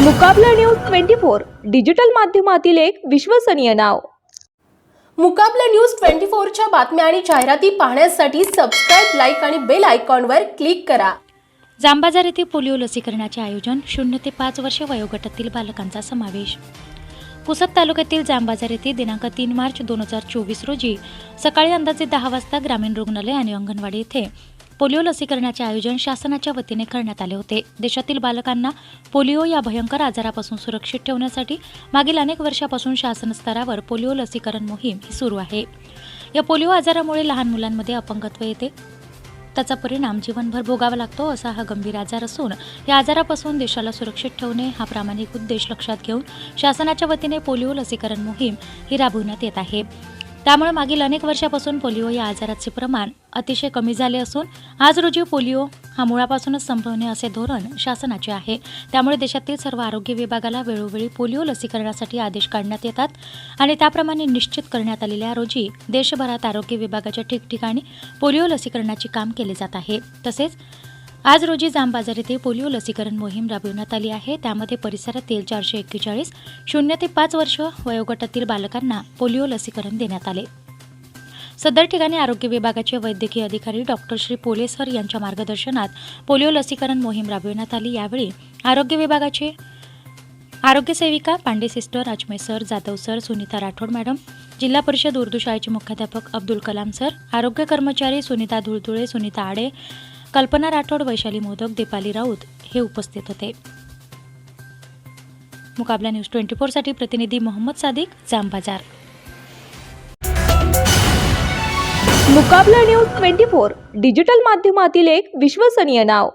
Muqabla news twenty four digital माध्यमातील एक विश्वसनीय नाव. मुकाबला न्यूज ट्वेंटी फोरच्या बातम्या आणि जाहिराती पाहण्यासाठी सबस्क्राईब लाईक आणि बेल आयकॉनवर क्लिक करा. जांबाजार येथे पोलिओ लसीकरणाचे आयोजन शून्य ते पाच वर्ष वयोगटातील बालकांचा समावेश. पुसद तालुक्यातील जांबाजार येथे दिनांक तीन मार्च दोन हजार चोवीस रोजी सकाळी अंदाजे दहा वाजता ग्रामीण रुग्णालय आणि अंगणवाडी येथे पोलिओ लसीकरणाचे आयोजन शासनाच्या वतीने करण्यात आले होते. देशातील बालकांना पोलिओ या भयंकर आजारापासून सुरक्षित ठेवण्यासाठी मागील अनेक वर्षापासून शासन स्तरावर पोलिओ लसीकरण मोहीम ही सुरू आहे. या पोलिओ आजारामुळे लहान मुलांमध्ये अपंगत्व येते. त्याचा परिणाम जीवनभर भोगावा लागतो असा हा गंभीर आजार असून या आजारापासून देशाला सुरक्षित ठेवणे हा प्रामाणिक उद्देश लक्षात घेऊन शासनाच्या वतीने पोलिओ लसीकरण मोहीम ही राबवण्यात येत आहे. त्यामुळे मागील अनेक वर्षापासून पोलिओ या आजाराचे प्रमाण अतिशय कमी झाले असून आज रोजी पोलिओ हा मुळापासूनच संपवणे असे धोरण शासनाचे आहे. त्यामुळे देशातील सर्व आरोग्य विभागाला वेळोवेळी पोलिओ लसीकरणासाठी आदेश काढण्यात येतात आणि त्याप्रमाणे निश्चित करण्यात आलेल्या रोजी देशभरात आरोग्य विभागाच्या ठिकठिकाणी पोलिओ लसीकरणाचे काम केले जात आहे. तसेच आज रोजी जामबाजार येथे पोलिओ लसीकरण मोहीम राबविण्यात आली आहे. त्यामध्ये परिसरातील चारशे एक्केचाळीस शून्य ते पाच वर्ष वयोगटातील बालकांना पोलिओ लसीकरण देण्यात आले. सदर ठिकाणी आरोग्य विभागाचे वैद्यकीय अधिकारी डॉक्टर श्री पोले सर यांच्या मार्गदर्शनात पोलिओ लसीकरण मोहीम राबविण्यात आली. यावेळी आरोग्य विभागाचे आरोग्य सेविका Pande sister Ajme sir Jadhav sir Sunita Rathod madam Zilla Parishad Urdu शाळेचे मुख्याध्यापक अब्दुल कलाम सर आरोग्य कर्मचारी सुनीता धुळधुळे सुनीता आडे कल्पना राठोड वैशाली मोदक दीपाली राऊत हे उपस्थित होते. मुकाबला न्यूज ट्वेंटी फोरसाठी प्रतिनिधी Mohammad Sadiq Jambazar Muqabla news twenty four digital माध्यमातील एक विश्वसनीय नाव.